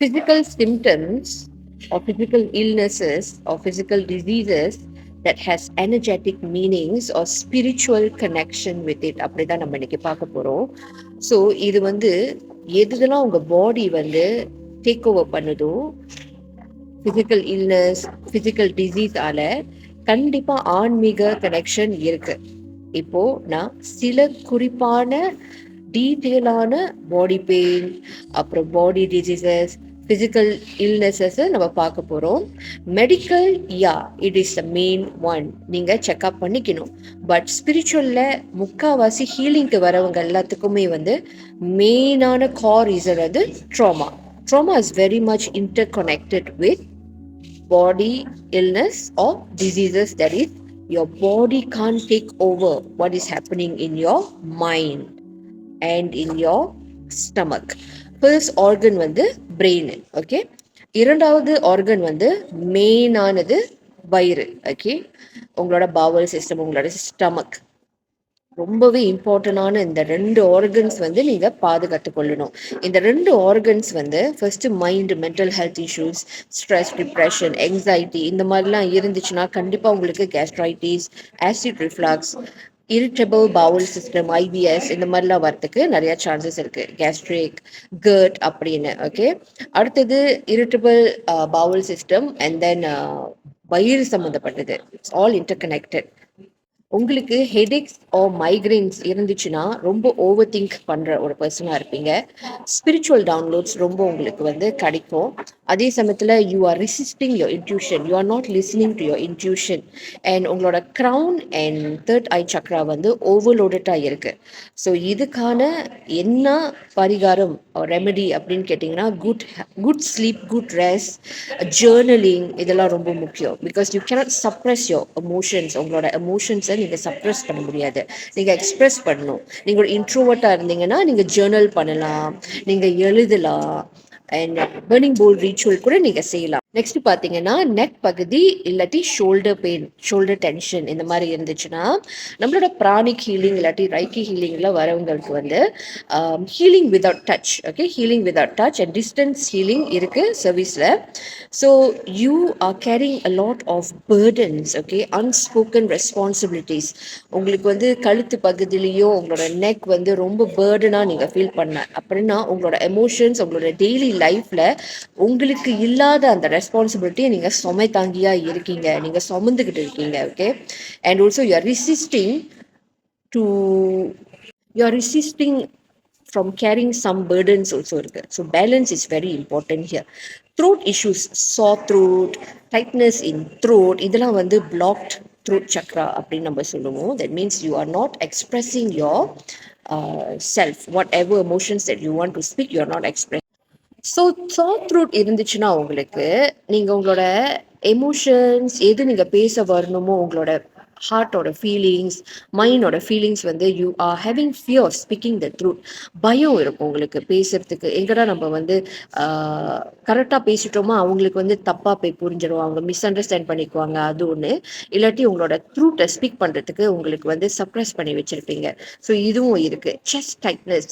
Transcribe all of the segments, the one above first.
physical symptoms or physical illnesses or physical diseases that has energetic meanings or spiritual connection with it. அப்படிதான் நம்ம இன்னைக்கு பார்க்க போறோம். So இது வந்து எதுலாம் உங்க பாடி வந்து டேக் ஓவர் பண்ணுதோ ஃபிசிக்கல் இல்னஸ் ஃபிசிக்கல் டிசீஸால கண்டிப்பா ஆன்மீக கனெக்ஷன் இருக்கு. இப்போ நான் சில குறிப்பான டீட்டெயிலான பாடி பெயின் அப்புறம் பாடி டிசீசஸ் ஃபிசிக்கல் இல்னஸஸை நம்ம பார்க்க போகிறோம் medical yeah it is the main one நீங்கள் செக்அப் பண்ணிக்கணும். பட் ஸ்பிரிச்சுவலில் முக்கால்வாசி ஹீலிங்க்கு வரவங்க எல்லாத்துக்குமே வந்து மெயினான கார் ரீசன் வந்து trauma trauma is very much interconnected with body illness or diseases that is your body can't take over what is happening in your mind and in your stomach. First organ வந்து brain okay இரண்டாவது organ வந்து மெயினானது வயிறு okay உங்களோட Powell system உங்களோட stomach ரொம்பவே இம்பார்ட்டண்டான இந்த ரெண்டு ஆர்கன்ஸ் வந்து நீங்கள் பாதுகாத்து கொள்ளணும். இந்த ரெண்டு ஆர்கன்ஸ் வந்து first mind mental health issues stress depression anxiety இந்த மாதிரிலாம் இருந்துச்சுன்னா கண்டிப்பாக உங்களுக்கு gastritis acid reflux irritable bowel system IBS இந்த மாதிரிலாம் வரத்துக்கு நிறைய சான்சஸ் இருக்கு. கேஸ்ட்ரிக் கர்ட் அப்படின்னு ஓகே அடுத்தது irritable bowel system and then வயிறு சம்மந்தப்பட்டது இட்ஸ் ஆல் இன்டர் கனெக்டட் உங்களுக்கு ஹெடேக்ஸ் ஓ மைக்ரைன்ஸ் இருந்துச்சுன்னா ரொம்ப ஓவர் திங்க் பண்ணுற ஒரு பர்சனாக இருப்பீங்க. ஸ்பிரிச்சுவல் டவுன்லோட்ஸ் ரொம்ப உங்களுக்கு வந்து கிடைக்கும். அதே சமயத்தில் you are resisting your intuition you are not listening to your intuition and உங்களோட crown and third eye chakra வந்து ஓவர்லோடட்டாக இருக்குது ஸோ இதுக்கான என்ன பரிகாரம் ரெமெடி அப்படின்னு கேட்டிங்கன்னா good good sleep good rest journaling இதெல்லாம் ரொம்ப முக்கியம். Because you cannot suppress your emotions உங்களோட எமோஷன்ஸை நீங்கள் சப்ரஸ் பண்ண முடியாது. நீங்கள் எக்ஸ்ப்ரெஸ் பண்ணணும். நீங்கள் ஒரு இன்ட்ரோவர்ட்டாக இருந்தீங்கன்னா நீங்கள் ஜேர்னல் பண்ணலாம். நீங்கள் எழுதலாம். அண்ட் பேர்னிங் போல் ரீச்சுவல் கூட நீங்கள் செய்யலாம். நெக்ஸ்ட் பார்த்தீங்கன்னா நெக் பகுதி இல்லாட்டி ஷோல்டர் பெயின் ஷோல்டர் டென்ஷன் இந்த மாதிரி இருந்துச்சுன்னா நம்மளோட ப்ராணிக் ஹீலிங் இல்லாட்டி ரைக்கி ஹீலிங்கில் வரவங்களுக்கு வந்து healing without touch okay healing without touch and distance healing இருக்குது சர்வீஸில் so you are carrying a lot of burdens okay unspoken responsibilities உங்களுக்கு வந்து கழுத்து பகுதியிலையும் உங்களோட நெக் வந்து ரொம்ப பேர்டனாக நீங்கள் ஃபீல் பண்ண அப்படின்னா உங்களோட எமோஷன்ஸ் உங்களோட டெய்லி லைஃப்பில் உங்களுக்கு இல்லாத அந்த ரெஸ்பான்சிபிலிட்டியை நீங்கள் சுமை தாங்கியாக இருக்கீங்க. நீங்கள் சுமந்துக்கிட்டு இருக்கீங்க okay and also you're resisting to you're resisting from carrying some burdens also இருக்கு. So balance is very important here throat issues சா த்ரோட் டைட்னஸ் இன் த்ரோட் இதெல்லாம் வந்து பிளாக்ட் த்ரோட் சக்ரா அப்படின்னு நம்ம சொல்லுவோம். That means you are not expressing yourself whatever emotions that you want to speak you are not express so soft root இருந்துச்சுன்னா உங்களுக்கு நீங்கள் உங்களோட எமோஷன்ஸ் எது நீங்கள் பேச வரணுமோ உங்களோட ஹார்ட்டோட ஃபீலிங்ஸ் மைண்டோட ஃபீலிங்ஸ் வந்து you are having fear speaking the truth பயம் இருக்கும் உங்களுக்கு பேசுறதுக்கு. எங்கடா நம்ம வந்து கரெக்டாக பேசிட்டோமா அவங்களுக்கு வந்து தப்பாக போய் புரிஞ்சிடும் அவங்க மிஸ் அண்டர்ஸ்டாண்ட் பண்ணிக்குவாங்க அது ஒன்று இல்லாட்டி உங்களோட ட்ரூட்டை ஸ்பீக் பண்ணுறதுக்கு உங்களுக்கு வந்து சப்ரஸ் பண்ணி வச்சுருப்பீங்க. ஸோ இதுவும் இருக்குது chest tightness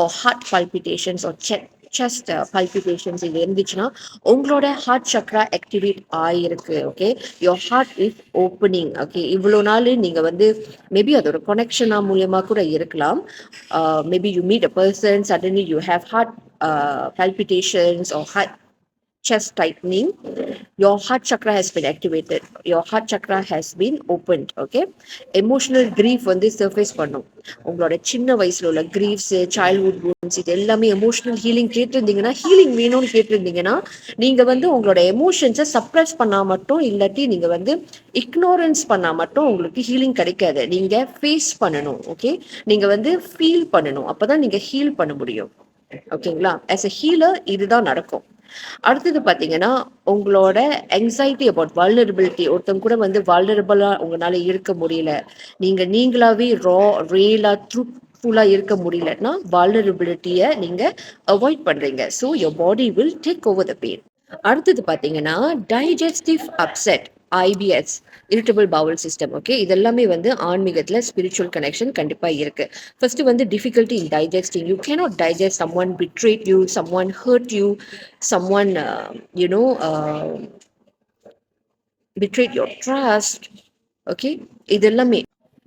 or heart palpitations or check chest palpitations இது இருந்துச்சுன்னா உங்களோட ஹார்ட் சக்ரா ஆக்டிவேட் ஆகிருக்கு okay your heart is opening okay இவ்வளோ நாள் நீங்கள் வந்து மேபி அது ஒரு கொனெக்ஷனாக மூலியமாக கூட இருக்கலாம். Maybe you meet a person suddenly you have heart palpitations or heart uh, chest tightening your heart chakra has been activated. Your heart chakra has been opened okay? Emotional grief வந்து surface பண்ணும். உங்களோட சின்ன வயசுல உள்ள கிரீஃப்ஸ் childhood wounds இது எல்லாமே emotional healing கேட்டிருந்தீங்கன்னா healing வேணும்னு கேட்டிருந்தீங்கன்னா நீங்க வந்து உங்களோட எமோஷன்ஸை சப்ரஸ் பண்ணா மட்டும் இல்லாட்டி நீங்க வந்து இக்னோரன்ஸ் பண்ணா மட்டும் உங்களுக்கு ஹீலிங் கிடைக்காது. நீங்க ஃபேஸ் பண்ணணும் ஓகே நீங்க வந்து ஃபீல் பண்ணணும். அப்பதான் நீங்க ஹீல் பண்ண முடியும். ஓகேங்களா? ஆஸ் அ ஹீலர் இதுதான் நடக்கும். அடுத்தது பார்த்தீங்கன்னா உங்களோட எங்ஸைட்டி அபவுட் வல்னரபிலிட்டி ஒருத்தவங்க கூட வந்து வல்னரபிளாக உங்களால இருக்க முடியல. நீங்கள் நீங்களாவே ரா ரியலாக ட்ரூத்ஃபுல்லாக இருக்க முடியலன்னா வால்னரபிலிட்டியை நீங்கள் அவாய்ட் பண்ணுறீங்க so your body will take over the pain அடுத்தது பார்த்தீங்கன்னா digestive upset IBS irritable bowel system okay இதெல்லாமே வந்து ஆன்மீகத்தில் ஸ்பிரிச்சுவல் கனெக்ஷன் கண்டிப்பாக இருக்குது ஃபர்ஸ்ட் வந்து difficulty in digesting you cannot digest someone betrayed you someone hurt you someone you know betrayed your trust okay இது எல்லாமே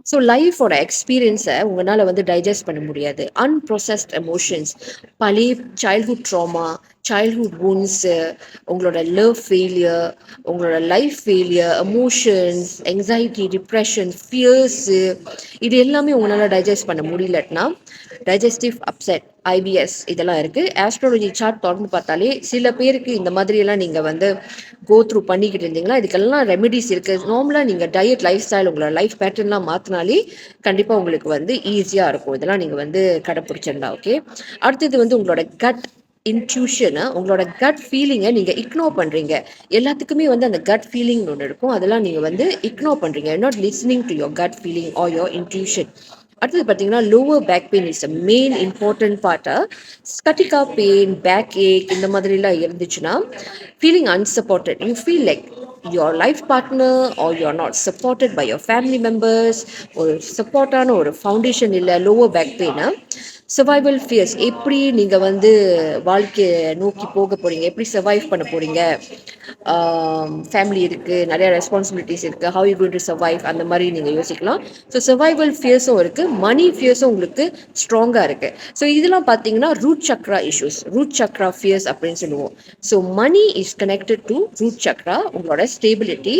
ஸோ லைஃபோட எக்ஸ்பீரியன்ஸை உங்களால் வந்து டைஜஸ்ட் பண்ண முடியாது. அன்ப்ரொசஸ்ட் எமோஷன்ஸ் பழைய சைல்ட்ஹுட் ட்ராமா சைல்ட்ஹுட் wounds உங்களோட லவ் ஃபெயிலியர் உங்களோட life failure emotions anxiety depression fears இது எல்லாமே உங்களால் டைஜஸ்ட் பண்ண முடியலன்னா டைஜஸ்டிவ் அப்செட் ஐபிஎஸ் இதெல்லாம் இருக்குது ஆஸ்ட்ராலஜி சார்ட் தொடர்ந்து பார்த்தாலே சில பேருக்கு இந்த மாதிரியெல்லாம் நீங்கள் வந்து கோ த்ரூ பண்ணிக்கிட்டு இருந்தீங்கன்னா இதுக்கெல்லாம் ரெமெடிஸ் இருக்குது நார்மலாக நீங்கள் டயட் லைஃப் ஸ்டைல் உங்களோட லைஃப் பேட்டர்ன்லாம் மாற்றினாலே கண்டிப்பாக உங்களுக்கு வந்து ஈஸியாக இருக்கும். இதெல்லாம் நீங்கள் வந்து கடைப்பிடிச்சிருந்தா ஓகே அடுத்தது வந்து உங்களோட கட் இன்ட்யூஷனை உங்களோட கட் ஃபீலிங்கை நீங்கள் இக்னோர் பண்ணுறீங்க எல்லாத்துக்குமே வந்து அந்த கட் ஃபீலிங் ஒன்று இருக்கும். அதெல்லாம் நீங்கள் வந்து இக்னோர் பண்ணுறீங்க not listening to your gut feeling or your intuition அடுத்தது பார்த்தீங்கன்னா lower back pain is main important பார்ட்டாக ஸ்கட்டிகா பெயின் பேக் ஏக் இந்த மாதிரிலாம் இருந்துச்சுன்னா feeling unsupported you feel like your life partner or you're not supported by your family members. ஒரு சப்போர்ட்டான ஒரு foundation இல்லை லோவர் பேக் பெயினா சர்வைவல் ஃபியர்ஸ் எப்படி நீங்கள் வந்து வாழ்க்கையை நோக்கி போக போகிறீங்க எப்படி சர்வைவ் பண்ண போகிறீங்க ஃபேமிலி இருக்குது நிறைய ரெஸ்பான்சிபிலிட்டிஸ் இருக்குது how you going to survive அந்த மாதிரி நீங்கள் யோசிக்கலாம். ஸோ சர்வைவல் ஃபியர்ஸும் இருக்குது மணி ஃபியர்ஸும் உங்களுக்கு ஸ்ட்ராங்காக இருக்குது ஸோ இதெல்லாம் பார்த்தீங்கன்னா root chakra issues root chakra fears அப்படின்னு சொல்லுவோம். So money is connected to root chakra உங்களோட ஸ்டேபிலிட்டி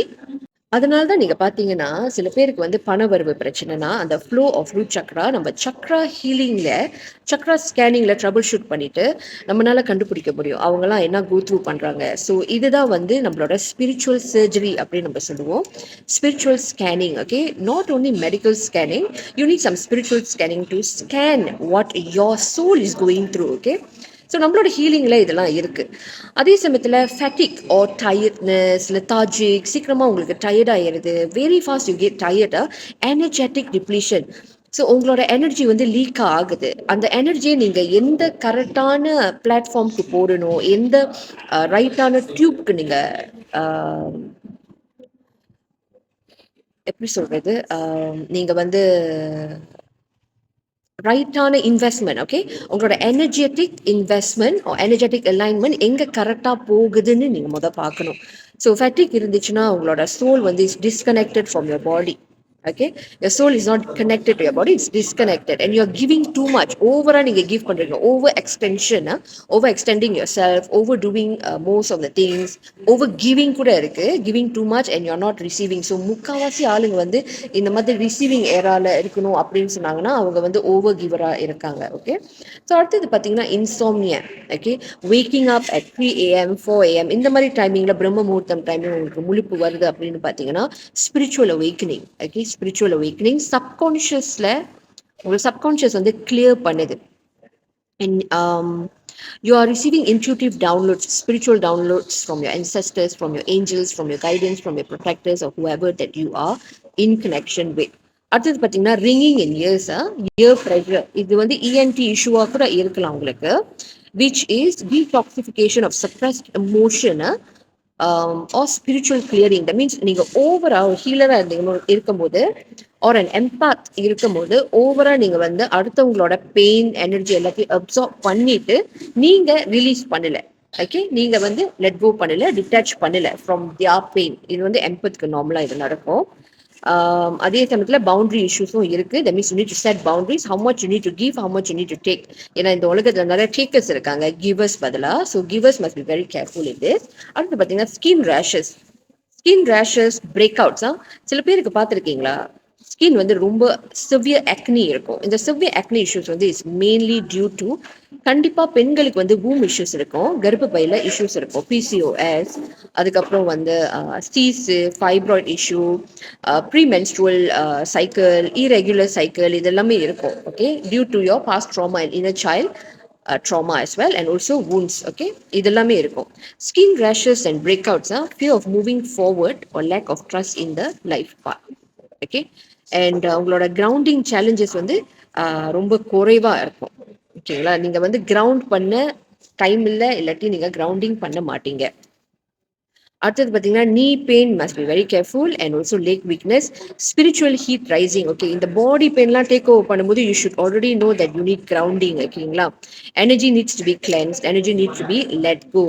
அதனால தான் நீங்கள் பார்த்தீங்கன்னா சில பேருக்கு வந்து பணவரவு பிரச்சனைனா அந்த ஃப்ளோ ஆஃப் ரூட் சக்ரா நம்ம சக்ரா ஹீலிங்கில் சக்ரா ஸ்கேனிங்கில் ட்ரபிள் ஷூட் பண்ணிவிட்டு நம்மளால கண்டுபிடிக்க முடியும். அவங்களாம் என்ன கோ த்ரூ பண்ணுறாங்க ஸோ இதுதான் வந்து நம்மளோட ஸ்பிரிச்சுவல் சர்ஜரி அப்படின்னு நம்ம சொல்லுவோம். Spiritual scanning okay not only medical scanning you need some spiritual scanning to scan what your soul is going through okay so நம்மளோட ஹீலிங்கில் இதெல்லாம் இருக்குது அதே சமயத்தில் ஃபேட்டிக் ஆர் டயர்ட்னஸ் லெத்தாஜிக் சீக்கிரமாக உங்களுக்கு டயர்ட் ஆயிடுது. வெரி ஃபாஸ்ட் யூ கெட் டயர்டாக எனர்ஜெட்டிக் டிப்ளீஷன் ஸோ உங்களோட எனர்ஜி வந்து லீக் ஆகுது. அந்த எனர்ஜியை நீங்கள் எந்த கரெக்டான பிளாட்ஃபார்ம்க்கு போடணும்? எந்த ரைட்டான டியூப்க்கு நீங்கள் எப்படி சொல்கிறது நீங்கள் வந்து ரைட்டான இன்வெஸ்ட்மெண்ட் ஓகே உங்களோட எனர்ஜெட்டிக் இன்வெஸ்ட்மெண்ட் எனர்ஜெட்டிக் அலைன்மெண்ட் எங்கே கரெக்டாக போகுதுன்னு நீங்கள் முதல் பார்க்கணும். ஸோ ஃபேட்டிக் இருந்துச்சுன்னா உங்களோட சோல் வந்து is disconnected from your body okay your soul is not connected to your body it's disconnected and you're giving too much ஓவராக நீங்கள் கிவ் பண்ணுறீங்க over extension overextending yourself self overdoing most of the things over giving கூட இருக்கு. Giving too much and you're not receiving so முக்காவாசி ஆளுங்க வந்து இந்த மாதிரி ரிசீவிங் ஏரால இருக்கணும் அப்படின்னு சொன்னாங்கன்னா அவங்க வந்து ஓவர் கிவராக இருக்காங்க. ஓகே ஸோ அடுத்தது பார்த்தீங்கன்னா insomnia okay waking up at three AM four AM இந்த மாதிரி டைமிங்கில் பிரம்ம முகூர்த்தம் டைமிங் உங்களுக்கு முழிப்பு வருது அப்படின்னு பார்த்தீங்கன்னா spiritual awakening okay spiritual awakening சப்கான்ஷியஸில் உங்களுக்கு சப்கான்ஷியஸ் வந்து கிளியர் பண்ணுது you are receiving intuitive downloads spiritual downloads from your ancestors from your angels from your guidance from your protectors of whoever that you are in connection with அடுத்தது பார்த்தீங்கன்னா ringing in ears ear pressure இது வந்து ENT இஷ்யூவாக கூட இருக்கலாம் உங்களுக்கு which is detoxification of suppressed எமோஷனை or spiritual clearing the means நீங்கள் ஓவராக ஹீலராக இருந்தீங்க இருக்கும்போது ஆர் அன் எம்பாத் இருக்கும்போது ஓவராக நீங்கள் வந்து அடுத்தவங்களோட பெயின் எனர்ஜி எல்லாத்தையும் அப்சார்ப் பண்ணிட்டு நீங்கள் ரிலீஸ் பண்ணல. ஓகே நீங்கள் வந்து லெட் கோ பண்ணல டிட்டாச் பண்ணல ஃப்ரம் தியா பெயின் இது வந்து எம்பத்துக்கு நார்மலாக இது நடக்கும். அதே சமயத்தில் பவுண்டரி இஷ்யூஸும் இருக்குது that means you need to set boundaries how much you need to give how much you need to take ஏன்னா இந்த உலகத்தில் நிறைய டேக்கர்ஸ் இருக்காங்க. கிவர்ஸ் பதிலாக so givers must be very careful in this அடுத்து பார்த்தீங்கன்னா skin rashes skin rashes break அவுட்ஸா சில பேருக்கு பார்த்துருக்கீங்களா? ஸ்கின் வந்து ரொம்ப சிவியர் அக்னி இருக்கும். இந்த சிவியர் அக்னி இஷ்யூஸ் வந்து இஸ் மெயின்லி டியூ டு கண்டிப்பாக பெண்களுக்கு வந்து பூம் இஷ்யூஸ் இருக்கும் கர்ப்பப்பையில் இஷ்யூஸ் இருக்கும். பிசிஓஎஸ் அதுக்கப்புறம் வந்து ஸ்டீஸு fibroid issue premenstrual cycle irregular cycle இதெல்லாமே இருக்கும். Okay due to your past trauma and a child trauma as well and also wounds okay இதெல்லாமே இருக்கும். Skin rashes and breakouts few of moving forward ஒரு lack of trust in the life part okay and uh, உங்களோட grounding challenges வந்து ரொம்ப குறைவாக இருக்கும். ஓகேங்களா நீங்கள் வந்து கிரவுண்ட் பண்ண டைம் இல்லை இல்லாட்டி நீங்கள் கிரவுண்டிங் பண்ண மாட்டீங்க. அடுத்தது பார்த்தீங்கன்னா நீ pain must be very careful and also leg weakness spiritual heat rising okay இந்த பாடி பெயின்லாம் டேக் ஓவர் பண்ணும்போது you should already know that you need grounding ஓகேங்களா energy needs to be cleansed energy needs to be let go